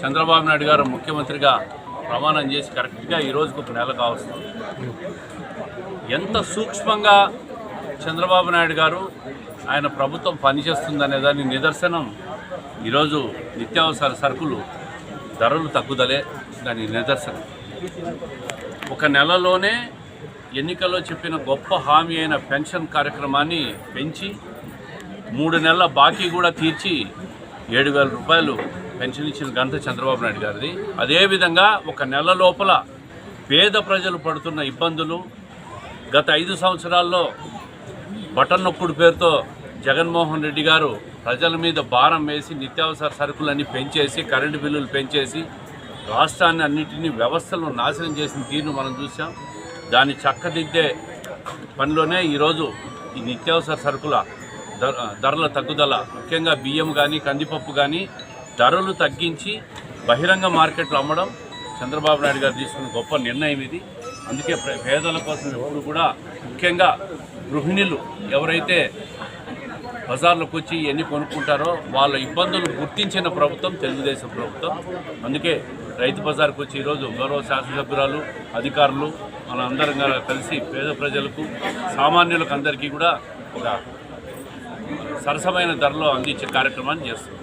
చంద్రబాబు నాయుడు గారు ముఖ్యమంత్రిగా ప్రమాణం చేసి కరెక్ట్గా ఈ రోజుకు ఒక నెల కావస్తుంది. ఎంత సూక్ష్మంగా చంద్రబాబు నాయుడు గారు ఆయన ప్రభుత్వం పనిచేస్తుందనే దాని నిదర్శనం ఈరోజు నిత్యావసర సరుకులు ధరలు తగ్గుదలే దాని నిదర్శనం. ఒక నెలలోనే ఎన్నికల్లో చెప్పిన గొప్ప హామీ అయిన పెన్షన్ కార్యక్రమాన్ని పెంచి మూడు నెలల బాకీ కూడా తీర్చి ఏడు వేల రూపాయలు పెన్షన్ ఇచ్చిన ఘనత చంద్రబాబు నాయుడు గారిది. అదేవిధంగా ఒక నెల లోపల పేద ప్రజలు పడుతున్న ఇబ్బందులు గత ఐదు సంవత్సరాల్లో బటన్ నొక్కుడు పేరుతో జగన్మోహన్ రెడ్డి గారు ప్రజల మీద భారం వేసి నిత్యావసర సరుకులన్నీ పెంచేసి కరెంటు బిల్లులు పెంచేసి రాష్ట్రాన్ని అన్నింటినీ వ్యవస్థలను నాశనం చేసిన తీరును మనం చూసాం దాన్ని చక్కదిద్దే పనిలోనే ఈరోజు ఈ నిత్యావసర సరుకుల ధర ధరల తగ్గుదల ముఖ్యంగా బియ్యం కానీ కందిపప్పు కానీ ధరలు తగ్గించి బహిరంగ మార్కెట్లో అమ్మడం చంద్రబాబు నాయుడు గారు తీసుకున్న గొప్ప నిర్ణయం ఇది. అందుకే పేదల కోసం ఎప్పుడు కూడా ముఖ్యంగా గృహిణులు ఎవరైతే బజార్లోకి వచ్చి ఎన్ని కొనుక్కుంటారో వాళ్ళ ఇబ్బందులు గుర్తించిన ప్రభుత్వం తెలుగుదేశం ప్రభుత్వం. అందుకే రైతు బజార్కి వచ్చి ఈరోజు గౌరవ శాసనసభ్యురాలు అధికారులు మన అందరం కలిసి పేద ప్రజలకు సామాన్యులకు అందరికీ కూడా ఒక సరసమైన ధరలో అందించే కార్యక్రమాన్ని చేస్తుంది